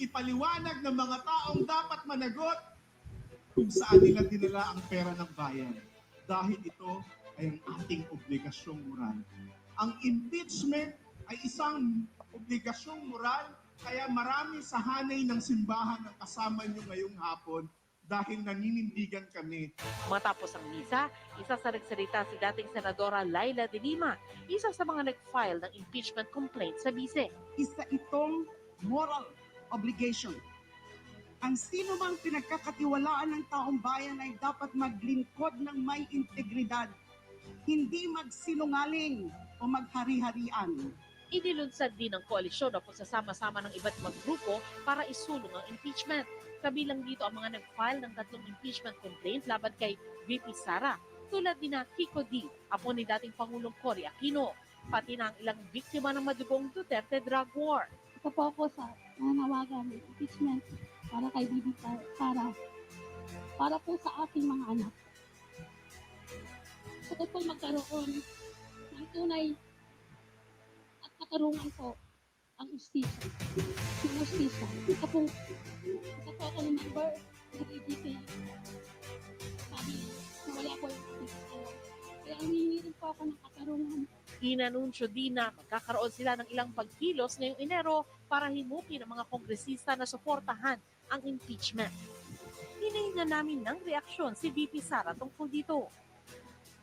ipaliwanag ng mga taong dapat managot kung saan nila dinala ang pera ng bayan. Dahil ito ay ang ating obligasyong moral. Ang impeachment ay isang obligasyong moral kaya marami sa hanay ng simbahan ang kasama nyo ngayong hapon dahil naninindigan kami Matapos ang misa, isa sa nagsalita si dating Senadora Laila de Lima, isa sa mga nag-file ng impeachment complaint sa bise. isa itong moral obligation. Ang sino mang pinagkakatiwalaan ng taong bayan ay dapat maglingkod ng may integridad, hindi magsinungaling o maghari-harian. Inilunsad din ng koalisyon na pagsasama-sama ng iba't ibang grupo para isulong ang impeachment. Kabilang dito ang mga nag-file ng tatlong impeachment complaint laban kay VP Sara, tulad ni na Kiko D, apo ni dating Pangulong Cory Aquino, pati na ang ilang biktima ng madugong Duterte drug war. Ito po ako sa nanawagan ng impeachment para kay Bibi Sara. Para po sa aking mga anak. Gusto po magkaroon ng tunay at katarungan po ang justisya. Yung justisya. Ito po, ito po ako member ng ADK. Sabi, na wala po yung Sara. Kaya humingi rin po ako ng katarungan Inanunsyo din na magkakaroon sila ng ilang pagkilos ngayong Enero para himukin ang mga kongresista na suportahan ang impeachment. Hinihinga namin ng reaksyon si VP Sara tungkol dito.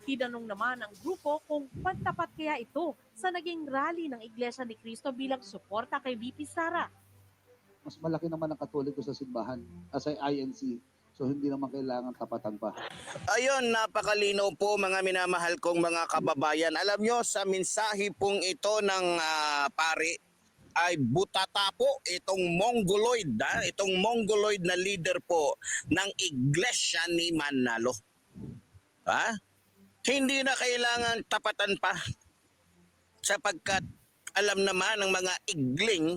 Tinanong naman ng grupo kung pantapat kaya ito sa naging rally ng Iglesia ni Cristo bilang suporta kay VP Sara. mas malaki naman ang katoliko sa simbahan as INC. So hindi naman kailangan tapatan pa. Ayun, napakalinaw po mga minamahal kong mga kababayan. Alam nyo, sa mensahe pong ito ng ah, pari, ay butata po itong mongoloid, ha? itong mongoloid na leader po ng Iglesia ni Manalo. Ha? Hindi na kailangan tapatan pa sapagkat alam naman ng mga igling,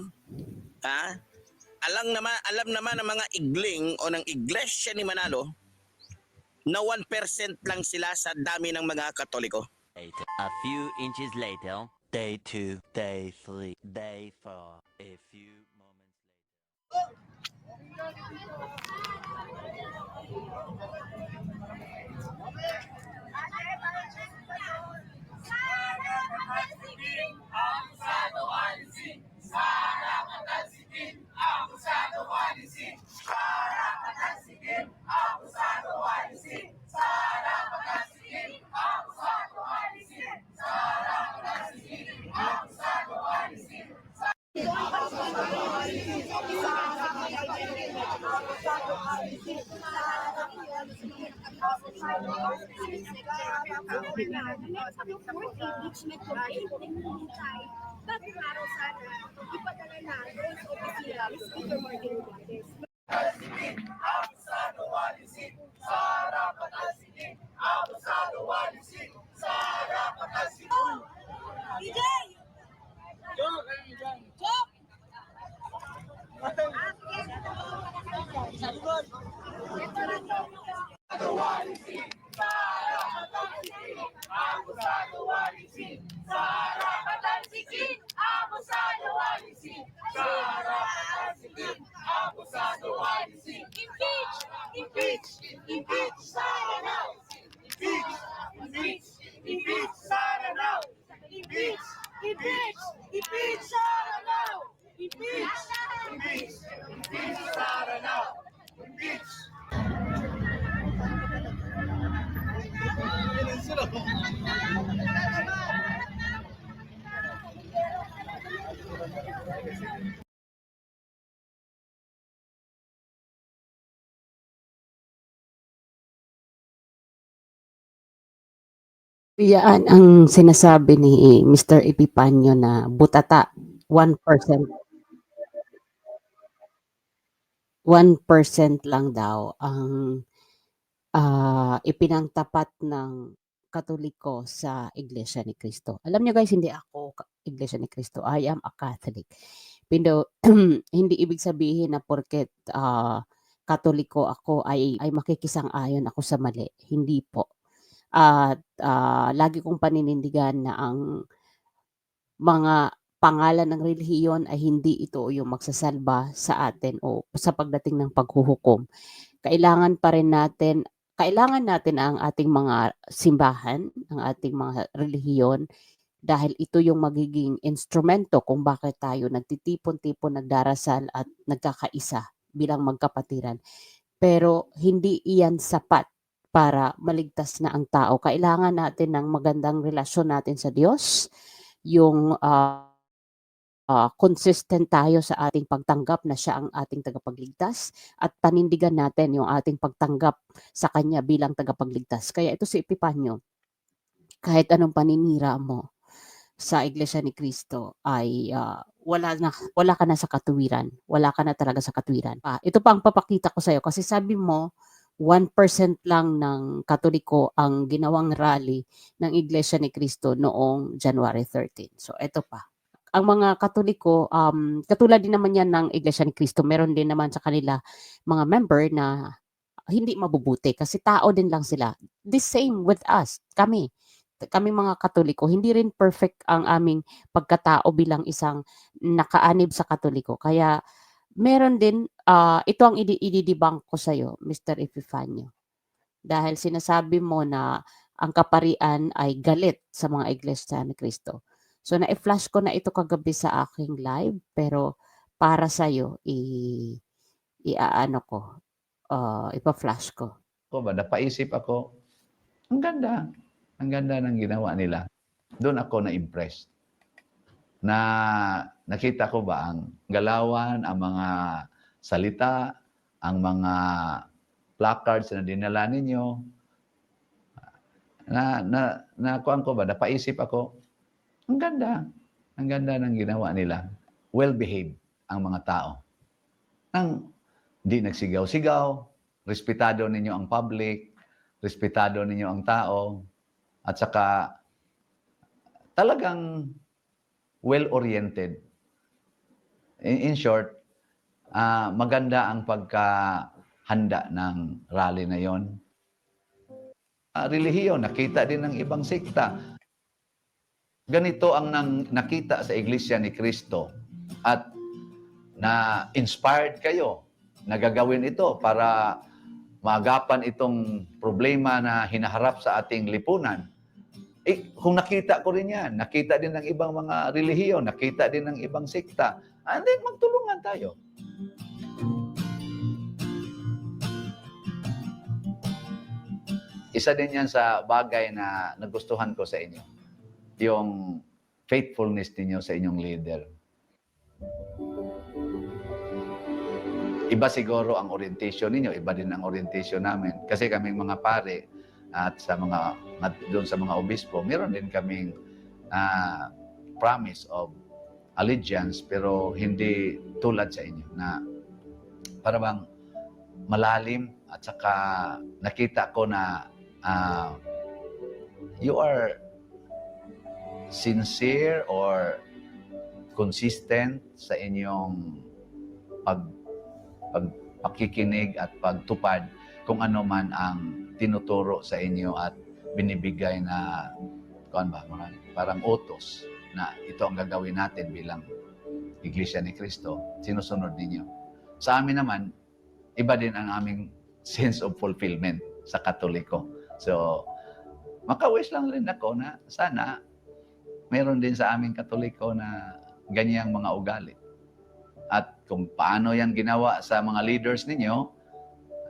ha? Alam naman, alam naman ng mga igling o ng Iglesia ni Manalo na 1% lang sila sa dami ng mga Katoliko. A few inches later, day two, day three, day four. A few moments later. impeachment araw sana ipadala na doon sa opisina ni Speaker Martin Romualdez. Impeach! events Yan ang sinasabi ni Mr. Epipanyo na butata, 1%. 1% lang daw ang ah, ipinangtapat ng Katoliko sa Iglesia ni Cristo. Alam niyo guys, hindi ako Iglesia ni Cristo. I am a Catholic. Pero hindi ibig sabihin na porket ah, Katoliko ako ay ay makikisang-ayon ako sa mali. Hindi po at ah, lagi kong paninindigan na ang mga pangalan ng relihiyon ay hindi ito yung magsasalba sa atin o sa pagdating ng paghuhukom. Kailangan pa rin natin kailangan natin ang ating mga simbahan, ang ating mga relihiyon dahil ito yung magiging instrumento kung bakit tayo nagtitipon-tipon, nagdarasal at nagkakaisa bilang magkapatiran. Pero hindi iyan sapat para maligtas na ang tao. Kailangan natin ng magandang relasyon natin sa Diyos, yung ah, ah, consistent tayo sa ating pagtanggap na siya ang ating tagapagligtas at panindigan natin yung ating pagtanggap sa kanya bilang tagapagligtas. Kaya ito si Epipanyo, kahit anong paninira mo sa Iglesia ni Cristo ay ah, wala na wala ka na sa katuwiran. Wala ka na talaga sa katuwiran. Ah, ito pa ang papakita ko sa iyo kasi sabi mo 1% lang ng Katoliko ang ginawang rally ng Iglesia ni Cristo noong January 13. So ito pa. Ang mga Katoliko, um, katulad din naman yan ng Iglesia ni Cristo, meron din naman sa kanila mga member na hindi mabubuti kasi tao din lang sila. The same with us, kami. Kami mga Katoliko, hindi rin perfect ang aming pagkatao bilang isang nakaanib sa Katoliko. Kaya meron din, ah, ito ang idi- ididibang ko sa'yo, Mr. Epifanio. Dahil sinasabi mo na ang kaparian ay galit sa mga iglesia ni Cristo. So na-flash ko na ito kagabi sa aking live, pero para sa'yo, i, i-ano ko, ah, ipa-flash ko. ko ba, napaisip ako, ang ganda. Ang ganda ng ginawa nila. Doon ako na-impressed. Na nakita ko ba ang galawan, ang mga salita, ang mga placards na dinala ninyo. Na, na, nakuhaan ko ba, napaisip ako, ang ganda. Ang ganda ng ginawa nila. Well-behaved ang mga tao. Ang di nagsigaw-sigaw, respetado ninyo ang public, respetado ninyo ang tao, at saka talagang well-oriented. In, in short, ah, maganda ang pagkahanda ng rally na yon. Uh, relihiyon, nakita din ng ibang sekta. Ganito ang nang, nakita sa Iglesia ni Kristo at na inspired kayo na gagawin ito para maagapan itong problema na hinaharap sa ating lipunan. Eh, kung nakita ko rin yan, nakita din ng ibang mga relihiyon, nakita din ng ibang sekta, and then magtulungan tayo. Isa din yan sa bagay na nagustuhan ko sa inyo. Yung faithfulness ninyo sa inyong leader. Iba siguro ang orientation ninyo, iba din ang orientation namin. Kasi kaming mga pare at sa mga at doon sa mga obispo, meron din kaming ah, promise of allegiance pero hindi tulad sa inyo na para bang malalim at saka nakita ko na ah, you are sincere or consistent sa inyong pag pagpakikinig at pagtupad kung ano man ang tinuturo sa inyo at binibigay na kuan ba mga parang utos na ito ang gagawin natin bilang Iglesia ni Cristo, sinusunod ninyo. Sa amin naman, iba din ang aming sense of fulfillment sa Katoliko. So, makawish lang rin ako na sana meron din sa aming Katoliko na ganyang mga ugali. At kung paano yan ginawa sa mga leaders ninyo,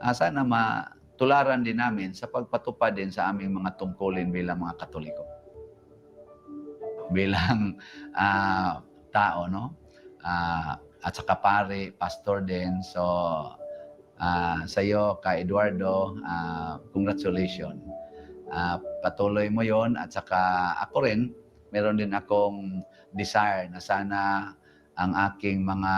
ah, sana matularan din namin sa pagpatupad din sa aming mga tungkulin bilang mga Katoliko. Bilang ah, tao, no? Ah, at saka pare, pastor din. So, ah, sa iyo, ka Eduardo, ah, congratulations. Ah, patuloy mo yon at saka ako rin, meron din akong desire na sana ang aking mga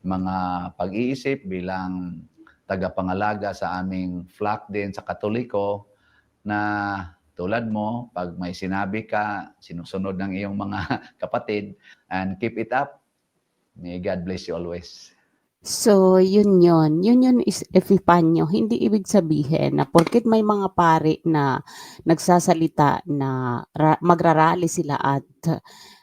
mga pag-iisip bilang tagapangalaga sa aming flock din sa Katoliko na tulad mo, pag may sinabi ka, sinusunod ng iyong mga kapatid, and keep it up. May God bless you always. So, yun yun. Yun yun is Epifanio. Hindi ibig sabihin na porket may mga pari na nagsasalita na ra- magrarally sila at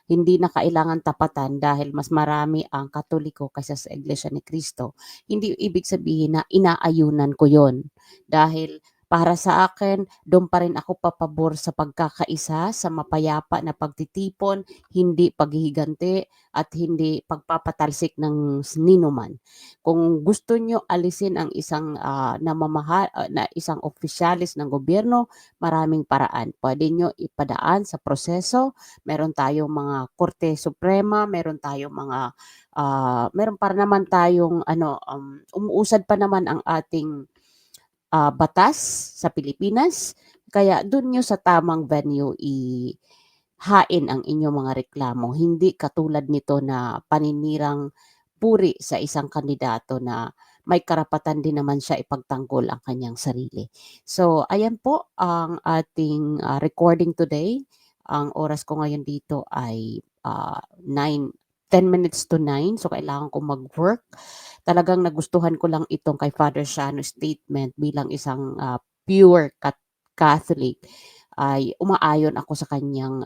hindi na kailangan tapatan dahil mas marami ang Katoliko kaysa sa Iglesia ni Cristo, hindi ibig sabihin na inaayunan ko yon Dahil para sa akin, doon pa rin ako papabor sa pagkakaisa, sa mapayapa na pagtitipon, hindi paghihiganti at hindi pagpapatalsik ng ninuman. Kung gusto nyo alisin ang isang ah, namamahal ah, na isang opisyalis ng gobyerno, maraming paraan. Pwede nyo ipadaan sa proseso. Meron tayong mga Korte Suprema, meron tayong mga ah, meron para naman tayong ano um, umuusad pa naman ang ating ah, batas sa Pilipinas. Kaya doon nyo sa tamang venue i hain ang inyong mga reklamo. Hindi katulad nito na paninirang puri sa isang kandidato na may karapatan din naman siya ipagtanggol ang kanyang sarili. So, ayan po ang ating ah, recording today. Ang oras ko ngayon dito ay ah, 9 10 minutes to 9 so kailangan ko mag-work. Talagang nagustuhan ko lang itong kay Father Shano statement bilang isang ah, pure cat- Catholic ay umaayon ako sa kanyang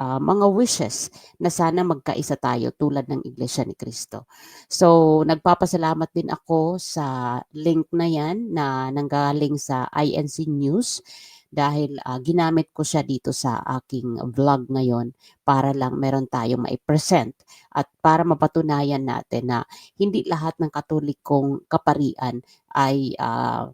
ah, mga wishes na sana magkaisa tayo tulad ng Iglesia ni Cristo. So, nagpapasalamat din ako sa link na yan na nanggaling sa INC News dahil ah, ginamit ko siya dito sa aking vlog ngayon para lang meron tayong mai-present at para mapatunayan natin na hindi lahat ng katolikong kaparian ay ah,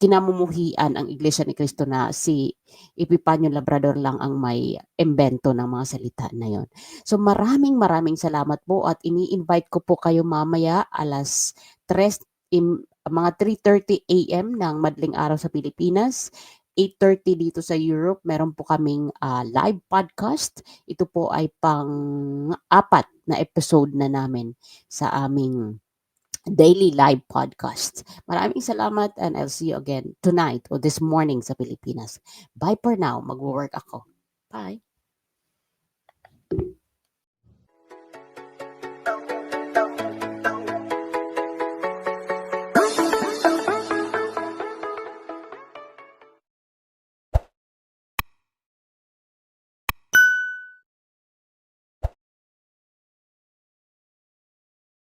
kinamumuhian ang Iglesia ni Cristo na si Epipanyo Labrador lang ang may embento ng mga salita na yon. So maraming maraming salamat po at ini-invite ko po kayo mamaya alas 3 im, mga 3:30 AM ng madaling araw sa Pilipinas. 8.30 dito sa Europe, meron po kaming ah, live podcast. Ito po ay pang apat na episode na namin sa aming daily live podcast. Maraming salamat and I'll see you again tonight or this morning sa Pilipinas. Bye for now. Mag-work ako. Bye.